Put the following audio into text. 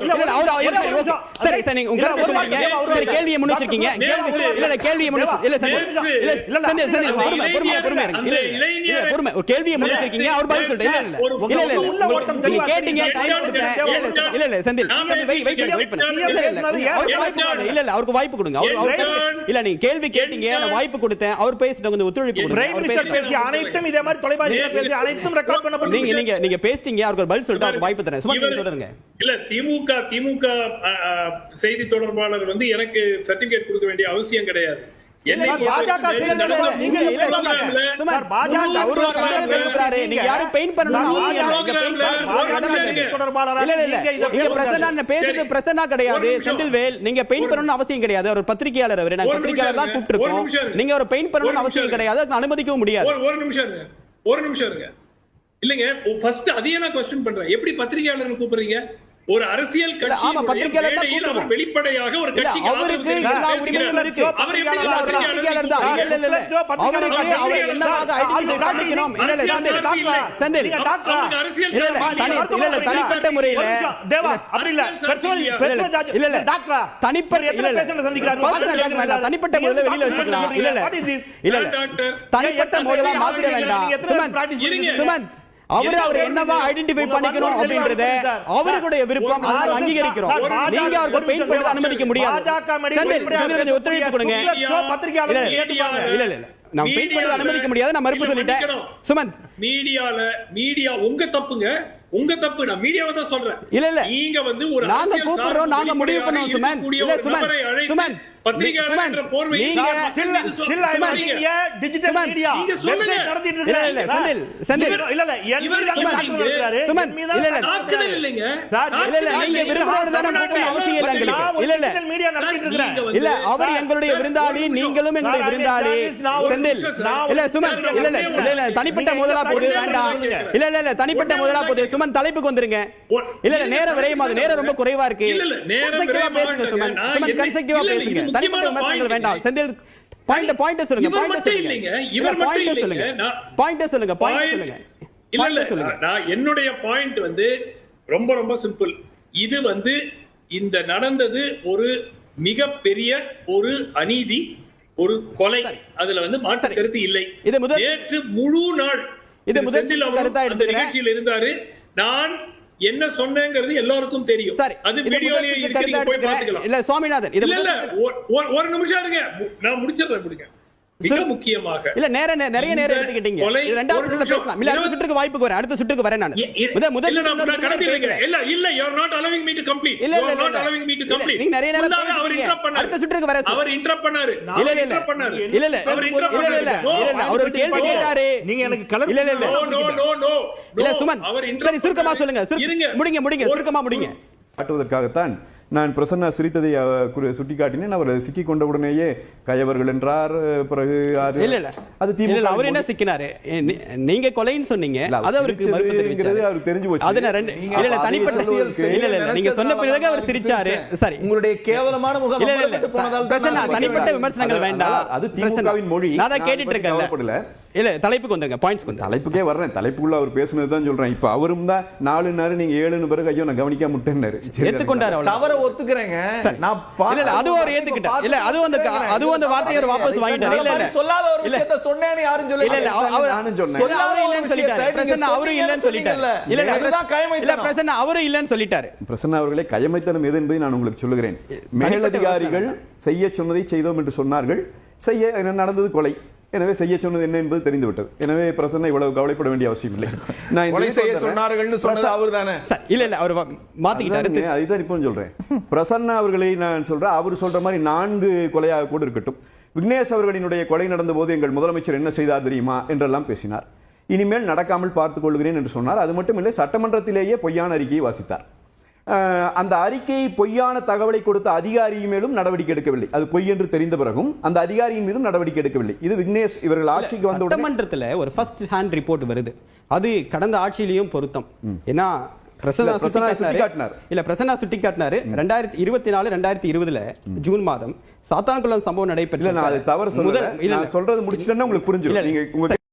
சரி. சரி நீங்க உங்க கருத்தை. அவர் சரி கேள்வியை முன் வச்சிருக்கீங்க டாக்டர் கேள்வி தேவா, இல்ல இல்ல கேள்வியை முன் தேவா, இல்ல சரி இல்ல இல்ல, பொறுமை பொறுமை பொறுமை பொறுமை ஒரு கேள்வியை முன் வச்சிருக்கீங்க அவர் பதில் சொல்லிட்டு இல்ல இல்ல இல்ல நீங்க கேட்டீங்க. டைம் கொடுத்தேன் இல்ல இல்ல செந்தில் வெயிட் வெயிட் வெயிட் இல்ல இல்ல இல்ல அவருக்கு வாய்ப்பு கொடுங்க இல்ல இல்ல அவருக்கு வாய்ப்பு கொடுங்க அவர் இல்ல நீங்க கேள்வி கேட்டீங்க நான் வாய்ப்பு கொடுத்தேன் அவர் பேசிட்டு கொஞ்சம் ஒத்துழைப்பு கொடுங்க. பேசிய அனைத்தும் இதே மாதிரி தொலைபேசியில பேசிய அனைத்தும் ரெக்கார்ட் பண்ணப்பட்டு நீங்க நீங்க நீங்க பேசிட்டீங்க அவருக்கு பதில் சொல்லிட்டு அவருக்கு வாய்ப்பு தரேன் சும்மா சொல்லுங்க இல்ல திமுக திமுக அ, செய்தி தொடர்பாளர் வந்து எனக்கு சர்டிபிகேட் கொடுக்க வேண்டிய அவசியம் கிடையாது. நீங்க பெயிண்ட் பண்ணணும்னு நான் அவசியம் கிடையாது. ஒரு பத்திரிகையாளர் அவரு. நாங்க பத்திரிகையாளர் தான் இருங்க. கூப்பிட்டு ஒரு நிமிஷம் இருக்கோம் இருங்க. நீங்க ஒரு பெயிண்ட் நிமிஷம் அவசியம். கிடையாது அதுக்கு அனுமதிக்கவும் முடியாது. ஒரு ஒரு நிமிஷம் இருங்க. ஒரு நிமிஷம் இருங்க. இல்லைங்க ஃபர்ஸ்ட் அதையே நான் கொஸ்டின் பண்றேன்? எப்படி பத்திரிகையாளர் கூப்பிடுறீங்க? ஒரு அரசியல் இல்ல, ஆமா, பத்திரிகையாளர் தான் கட்சி கூப்பிடுவோம். வெளிப்படையாக ஒரு இல்ல, கட்சிக்கு அவருக்கு ஆதரவு எல்லா தெரிவித்து உரிமையும் பேசுகிறார். இருக்கு. அவர் எப்படி இல்ல, அவர் பத்திரிகையாளர் பத்திரிகையாளர் தான். இல்ல, இல்ல, இல்ல, இல்ல. ஜோ, பத்திரிகையாளர் அவருக்கு தான். அவர் என்னவாக ஐடென்டிஃபை அது பண்ணிக்கணும். இல்ல, இல்ல, அரசியல் செந்தில், சார்பு இல்லை. செந்தில். நீங்க டாக்டரா? அவருக்கு அரசியல் இல்ல, இல்ல, சார்பு தனி- இல்லை. இல்ல, இல்ல, தனிப்பட்ட முறையில. தேவா, அப்படி இல்ல. personal இல்லையா? judge- இல்ல. டாக்டரா? தனிப்பட்ட சந்திக்கிறாரு? தனிப்பட்ட முறையில வெளியில வச்சுக்கலாம். தனிப்பட்ட முறையில வேண்டாம். சுமந்த் அவரு அவர் என்னவா ஐடென்டிஃபை பண்ணிக்கணும் அப்படின்றத அவருடைய விருப்பம் அதை அங்கீகரிக்கிறோம். நீங்க அவருக்கு பெயிண்ட் பண்ணி. அனுமதிக்க முடியாது. கொஞ்சம் ஒத்துழைப்பு கொடுங்க இல்ல. இல்ல நான் பெயிண்ட் பண்ணி அனுமதிக்க முடியாது. நான் மறுப்பு சொல்லிட்டேன். சுமந்த் மீடியால மீடியா உங்க தப்புங்க. உங்க தப்பு. நான் மீடியாவை தான் சொல்றேன். இல்ல, இல்ல. நீங்க வந்து ஒரு நாங்க கூப்பிடுறோம், நாங்க முடிவு பண்ணுவோம், சுமந்த். இல்ல, சுமந்த், சுமந்த், அவர் எங்களுடைய விருந்தாளி. நீங்களும் எங்களுடைய விருந்தாளி. செந்தில். இல்ல சுமன். இல்ல இல்ல இல்ல தனிப்பட்ட முதலா ஒரு வேண்டாம். இல்ல இல்ல இல்ல தனிப்பட்ட முதலா கேட்கிறேன். சுமன் தலைப்புக்கு வந்துருங்க. இல்ல இல்ல நேரம் விரைவாது நேரம் ரொம்ப குறைவா இருக்கு. சுமன் சுமன் இல்ல, பேசுங்க தனிப்பட்ட முக்கியமான விமர்சனங்கள் point வேண்டாம். இது. செந்தில் பாயிண்ட் பாயிண்ட் சொல்லுங்க இவர் பாயிண்ட் மட்டும் சொல்லுங்க. இல்லைங்க, இல்ல இவர் மட்டும் பாயிண்ட் சொல்லுங்க. இல்லைங்க. நான்- பாயிண்ட் சொல்லுங்க பாயிண்ட் Point- சொல்லுங்க. இல்ல இல்ல. பாயிண்ட் சொல்லுங்க. நான் என்னுடைய பாயிண்ட் வந்து ரொம்ப ரொம்ப சிம்பிள் இது வந்து இந்த நடந்தது ஒரு மிகப்பெரிய ஒரு அநீதி ஒரு கொலை. அதுல வந்து மாற்று. கருத்து இல்லை. நேற்று முழு நாள் இது முதல் கருத்தா இருந்தாரு. நான் என்ன சொன்னேங்கிறது எல்லாருக்கும் தெரியும். அது வீடியோலயே இருக்கு இல்ல சுவாமிநாதன் இல்ல ஒரு- நிமிஷம் இருங்க. நான் முடிச்சிடுறேன் கொடுங்க மிக சரி. முக்கியமாக இல்ல நேர நிறைய நேரம் எடுத்துக்கிட்டீங்க ரெண்டாவது சுற்றுல நிமிஷம். பேசலாம் இல்ல அடுத்த இருபது- சுற்றுக்கு வாய்ப்புக்கு வரேன் அடுத்த சுற்றுக்கு வரேன் நான் முதல் முதல் இல்ல. இல்ல. இல்ல, இல்ல. நீங்க நிறைய நேரம் அவர் பண்ணாரு. அடுத்த சுற்றுக்கு வரேன். அவர் பண்ணாரு. இல்ல, இல்ல, இல்ல. பண்ணாரு. இல்ல, இல்ல. அவர் இல்ல. பண்ணாரு. No, இல்ல, இல்ல. அவர் ஒரு கேள்வி. கேட்டாரு. நீங்க எனக்கு கலர் இல்ல. சுமன் அவர் சுருக்கமா. சொல்லுங்க இருங்க. முடிங்க முடிங்க சுருக்கமா முடிங்க காட்டுவதற்காகத்தான் நான் பிரசன்னா சிரித்ததை குறி- சுட்டிக்காட்டினேன். அவர் சிக்கிக் கொண்ட உடனேயே கயவர்கள் என்றார். பிறகு அது- இல்ல இல்ல. அது இல்ல, இல்ல, அவர் என்ன திமுக சிக்கினாரு? நீங்க கொலைன்னு சொன்னீங்க. அது அவருக்கு மறுப்பு சிரிச்சதுங்கிறது தெரிவிச்சாரு. அவருக்கு தெரிஞ்சு போச்சு. அது ரெண்டு இல்ல தனிப்பட்ட இல்ல இல்ல நீங்க சொன்ன பிறகு அவர் சிரிச்சாரு. சரி. உங்களுடைய கேவலமான முகம் போனதால் தனிப்பட்ட. விமர்சனங்கள் வேண்டாம். அது. திமுகவின் மொழி. நான் கேட்டுட்டு கவலைப்படல. இல்ல தலைப்புக்கு வந்துங்க பாயிண்ட்ஸ் வந்து தலைப்புக்கே வர்றேன். தலைப்புக்குள்ள அவர் பேசுனது தான் சொல்றேன். இப்ப அவரும் தான் நாலுன்னாரு நீங்க ஏழுன்னு பிறகு ஐயோ நான் சரி, ஏத்துக்கொண்டாரு அவ்வளவு தவற ஒத்துக்கிறேங்க. நான் இல்ல இல்ல அதுவும் அவர் ஏத்துக்கிட்டார். இல்ல அதுவும் அந்த அதுவும் அந்த வார்த்தையை அவர் வாபஸ் வாங்கிட்டார். இல்ல இல்ல. சொல்லாத ஒரு இல்ல. விஷயத்தை சொன்னேன்னு யாரும் இல்ல இல்ல அவ- அவர் நானும் சொன்னேன். இல்ல, அவரும் இல்லைன்னு சொல்லிட்டாரு. பிரசன்னா அவரும் இல்லைன்னு சொல்லிட்டாரு. இல்ல இல்ல இல்ல கயமைத்தனம். பிரசன்னா அவரும் இல்லைன்னு சொல்லிட்டாரு. பிரசன்னா அவர்களே கயமைத்தனம் எது என்பதை நான் உங்களுக்கு சொல்லுகிறேன். மேலதிகாரிகள் செய்ய சொன்னதை செய்தோம் என்று சொன்னார்கள். செய்ய என்ன நடந்தது? கொலை. எனவே செய்ய சொன்னது என்ன என்பது தெரிந்துவிட்டது. எனவே பிரசன்னா இவ்வளவு கவலைப்பட வேண்டிய அவசியம் இல்லை. நான் கொலை செய்ய. சொன்னார்கள்னு சொன்னது அவர்தானே? சரி, இல்ல இல்ல அவர் மாத்திக்கிட்டாரு. அதுதான் இப்போ சொல்றேன். பிரசன்னா அவர்களை நான் சொல்றேன். அவர் சொல்ற மாதிரி நான்கு கொலையாக கூட இருக்கட்டும். விக்னேஷ் அவர்களினுடைய கொலை நடந்த போது எங்கள் முதலமைச்சர் என்ன செய்தார் தெரியுமா என்றெல்லாம் பேசினார். இனிமேல் நடக்காமல் பார்த்துக் கொள்கிறேன் என்று சொன்னார். அது மட்டும் இல்லை சட்டமன்றத்திலேயே பொய்யான அறிக்கையை வாசித்தார். அந்த அறிக்கையை பொய்யான தகவலை கொடுத்த அதிகாரி மேலும் நடவடிக்கை எடுக்கவில்லை. அது பொய் என்று தெரிந்த பிறகும் அந்த அதிகாரியின் மீதும் நடவடிக்கை எடுக்கவில்லை. இது விக்னேஷ் இவர்கள் ஆட்சிக்கு வந்த சட்டமன்றத்துல ஒரு ஃபர்ஸ்ட் ஹேண்ட் ரிப்போர்ட் வருது. அது கடந்த ஆட்சியிலையும் பொருத்தம். ஏன்னா இல்ல. இல்ல பிரசன்னா சுட்டிக்காட்டினாரு. ரெண்டாயிரத்தி இருபத்தி நாலு ரெண்டாயிரத்தி இருபதுல ஜூன் மாதம் சாத்தான்குளம் சம்பவம் நடைபெற்ற தவறு சொல்றது முடிச்சிட்டேன்னா உங்களுக்கு புரிஞ்சிடும்